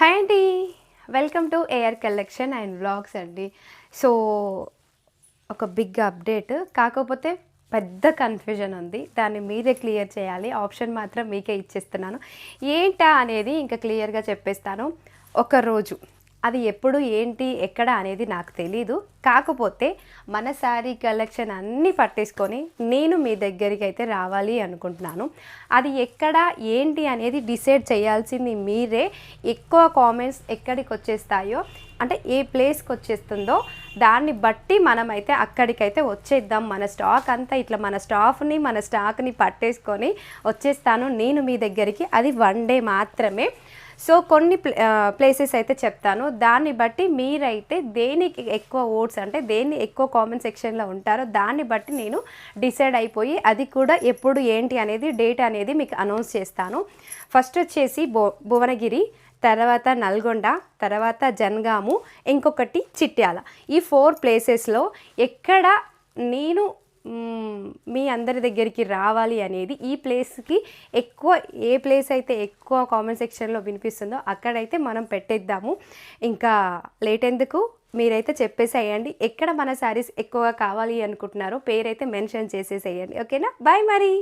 Hi అండి. Welcome to air collection and vlogs అండి. So ఒక బిగ్ అప్డేట్ కాకపోతే పెద్ద కన్ఫ్యూజన్ ఉంది. దాన్ని మీరే క్లియర్ చేయాలి. ఆప్షన్ మాత్రం మీకే ఇచ్చేస్తున్నాను. ఏంటా అనేది ఇంకా క్లియర్గా చెప్పేస్తాను. ఒకరోజు అది ఎప్పుడు ఏంటి ఎక్కడ అనేది నాకు తెలీదు. కాకపోతే మన శారీ కలెక్షన్ అన్నీ పట్టేసుకొని నేను మీ దగ్గరికి అయితే రావాలి అనుకుంటున్నాను. అది ఎక్కడ ఏంటి అనేది డిసైడ్ చేయాల్సింది మీరే. ఎక్కువ కామెంట్స్ ఎక్కడికి వచ్చేస్తాయో అంటే ఏ ప్లేస్కి వచ్చేస్తుందో దాన్ని బట్టి మనమైతే అక్కడికైతే వచ్చేద్దాం. మన స్టాక్ అంతా ఇట్లా మన స్టాఫ్ని మన స్టాక్ని పట్టేసుకొని వచ్చేస్తాను. నేను మీ దగ్గరికి అది వన్ డే మాత్రమే. సో కొన్ని ప్లేసెస్ అయితే చెప్తాను. దాన్ని బట్టి మీరైతే దేనికి ఎక్కువ ఓట్స్ అంటే దేన్ని ఎక్కువ కామెంట్ సెక్షన్లో ఉంటారో దాన్ని బట్టి నేను డిసైడ్ అయిపోయి అది కూడా ఎప్పుడు ఏంటి అనేది డేట్ అనేది మీకు అనౌన్స్ చేస్తాను. ఫస్ట్ వచ్చేసి భు భువనగిరి తర్వాత నల్గొండ తర్వాత జనగాము ఇంకొకటి చిట్యాల. ఈ ఫోర్ ప్లేసెస్లో ఎక్కడ నేను మీ అందరి దగ్గరికి రావాలి అనేది ఈ ప్లేస్కి ఎక్కువ ఏ ప్లేస్ అయితే ఎక్కువ కామెంట్ సెక్షన్లో వినిపిస్తుందో అక్కడైతే మనం పెట్టేద్దాము. ఇంకా లేట్ ఎందుకు? మీరైతే చెప్పేసేయండి. ఎక్కడ మన శారీస్ ఎక్కువ కావాలి అనుకుంటున్నారో పేరైతే మెన్షన్ చేసేసేయండి. ఓకేనా? బాయ్ మరి.